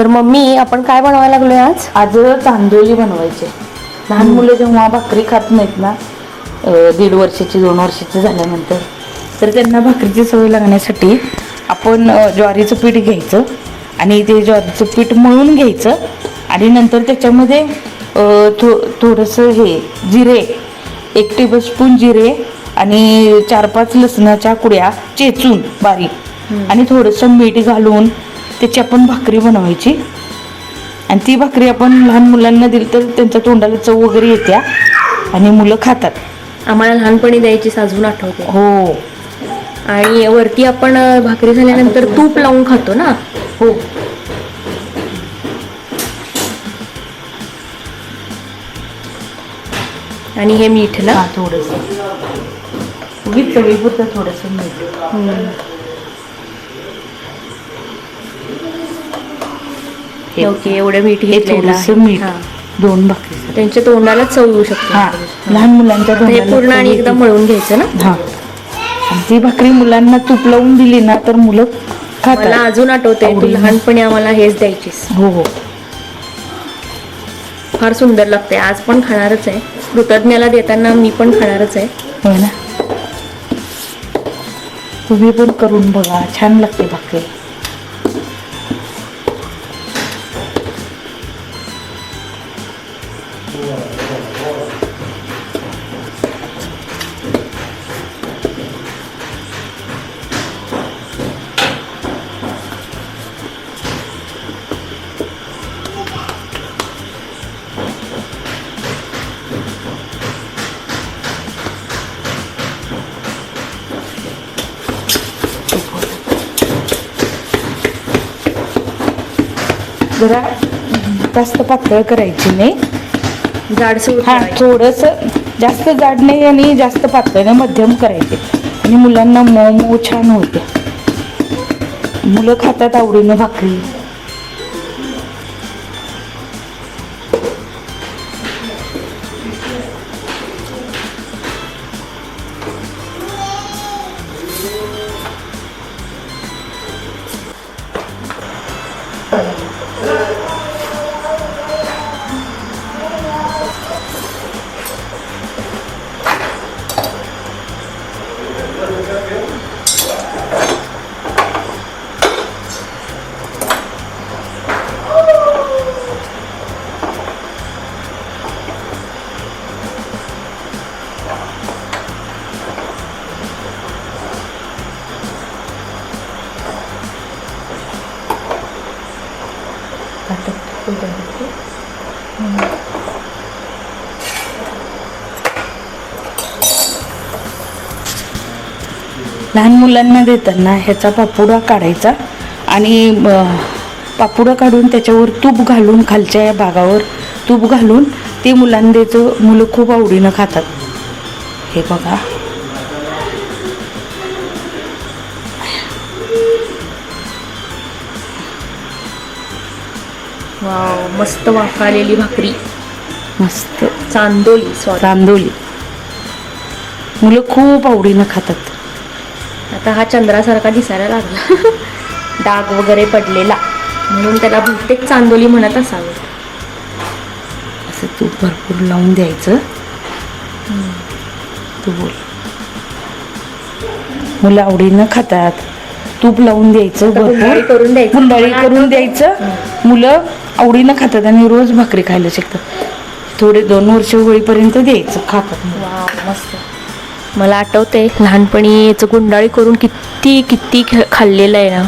तर मम्मी आपण काय बनवायला लागलोय आज? आज चांदोली बनवायचे. लहान मुलं जेव्हा भाकरी खात नाहीत ना दीड वर्षाची दोन वर्षाची झाल्यानंतर तर त्यांना भाकरीची सवय लागण्यासाठी आपण ज्वारीचं पीठ घ्यायचं आणि ते ज्वारीचं पीठ मळून घ्यायचं आणि नंतर त्याच्यामध्ये थो थोडंसं हे जिरे एक टेबलस्पून जिरे आणि चार पाच लसणाच्या कुड्या चेचून बारीक आणि थोडंसं मीठ घालून त्याची आपण भाकरी बनवायची. आणि ती भाकरी आपण लहान मुलांना दिली तर त्यांच्या तोंडाला चव वगैरे येत्या आणि मुलं खातात. आम्हाला लहानपणी द्यायची साजून आठवते. हो. आणि वरती आपण भाकरी झाल्यानंतर तूप लावून खातो ना? हो. आणि हे मीठ ना? थोडंसं. उगीच चवीपुरतं थोडंसं मीठ. हे ओके एवढं मीठ हे घेतलेलं थोडंसं. मीठ. हा. दोन भाकरी त्यांच्या तोंडाला चव येऊ शकते. हा लहान मुलांच्या आता हे तोंडाला पूर्ण आणि. एकदा मळून घ्यायचं ना? हा. आणि ती भाकरी मुलांना तूप लावून दिली ना तर मुलं मला खातात अजून आठवते तू आवडीने. लहानपणी आम्हाला हेच द्यायचीस. हो हो. फार सुंदर लागते आज पण खाणारच आहे. कृतज्ञाला देताना मी पण खाणारच आहे. हो ना? तुम्ही पण करून बघा. छान लागते भाकरी. जरा जास्त पातळ करायची नाही. जाडसूळ हा. थोडस जास्त जाड नाही आणि जास्त पातळ नाही मध्यम करायचे. आणि मुलांना मऊ मऊ छान होते. मुलं खातात आवडीनं भाकरी. लहान मुलांना देताना ह्याचा पापुडा काढायचा आणि पापुडा काढून त्याच्यावर तूप घालून खालच्या या भागावर तूप घालून ते मुलांना द्यायचं मुलं खूप आवडीनं खातात. हे बघा. वाव मस्त वाफालेली भाकरी. मस्त. चांदोली सॉरी रांदोली मुलं खूप आवडीनं खातात. आता हा चंद्रासारखा दिसायला लागला. डाग वगैरे पडलेला. म्हणून त्याला बहुतेक चांदोली म्हणत असावे. असं तूप भरपूर लावून द्यायचं. तू बोल. मुलं आवडीनं खातात. तूप लावून द्यायचं भरपूर. करून द्यायचं. गुंडाळी करून. द्यायचं. मुलं आवडीनं खातात आणि रोज भाकरी खायला शिकतात. थोडे दोन वर्ष होईपर्यंत द्यायचं खातात. मस्त. मला आठवते लहानपणी याचं गुंडाळी करून किती किती खाल्लेलं आहे ना.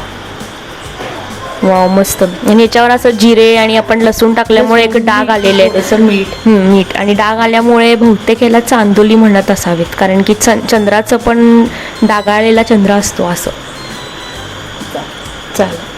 वाव मस्त. आणि याच्यावर असं जिरे आणि आपण लसूण टाकल्यामुळे एक डाग आलेले आहेत थोडंसं मीठ. मीठ. आणि डाग आल्यामुळे बहुतेक याला चांदोली म्हणत असावेत कारण की चं- चंद्राचं पण डागाळलेला चंद्र असतो असं. चालेल.